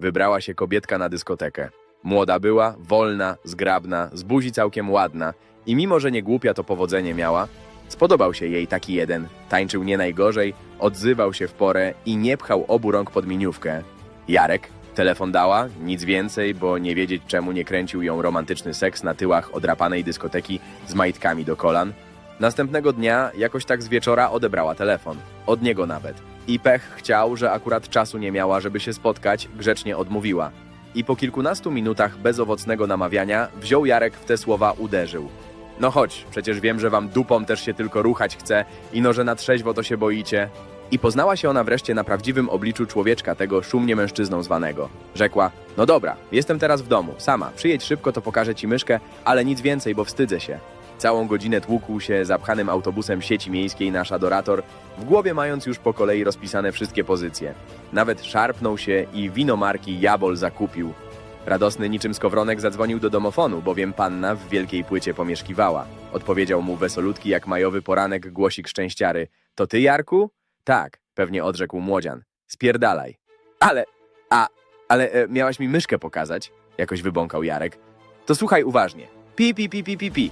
wybrała się kobietka na dyskotekę. Młoda była, wolna, zgrabna, z buzi całkiem ładna i mimo, że nie głupia to powodzenie miała, spodobał się jej taki jeden. Tańczył nie najgorzej, odzywał się w porę i nie pchał obu rąk pod miniówkę. Jarek telefon dała, nic więcej, bo nie wiedzieć czemu nie kręcił ją romantyczny seks na tyłach odrapanej dyskoteki z majtkami do kolan. Następnego dnia, jakoś tak z wieczora, odebrała telefon. Od niego nawet. I pech chciał, że akurat czasu nie miała, żeby się spotkać, grzecznie odmówiła. I po kilkunastu minutach bezowocnego namawiania wziął Jarek w te słowa uderzył. No chodź, przecież wiem, że wam dupą też się tylko ruchać chce i no, że na trzeźwo to się boicie. I poznała się ona wreszcie na prawdziwym obliczu człowieczka, tego szumnie mężczyzną zwanego. Rzekła, no dobra, jestem teraz w domu, sama, przyjedź szybko, to pokażę ci myszkę, ale nic więcej, bo wstydzę się. Całą godzinę tłukł się zapchanym autobusem sieci miejskiej nasz adorator, w głowie mając już po kolei rozpisane wszystkie pozycje. Nawet szarpnął się i wino marki Jabol zakupił. Radosny niczym skowronek zadzwonił do domofonu, bowiem panna w wielkiej płycie pomieszkiwała. Odpowiedział mu wesolutki jak majowy poranek głosik szczęściary. To ty, Jarku? Tak, pewnie odrzekł młodzian. Spierdalaj. Ale, a, ale e, miałaś mi myszkę pokazać? Jakoś wybąkał Jarek. To słuchaj uważnie. Pi, pi, pi, pi, pi, pi.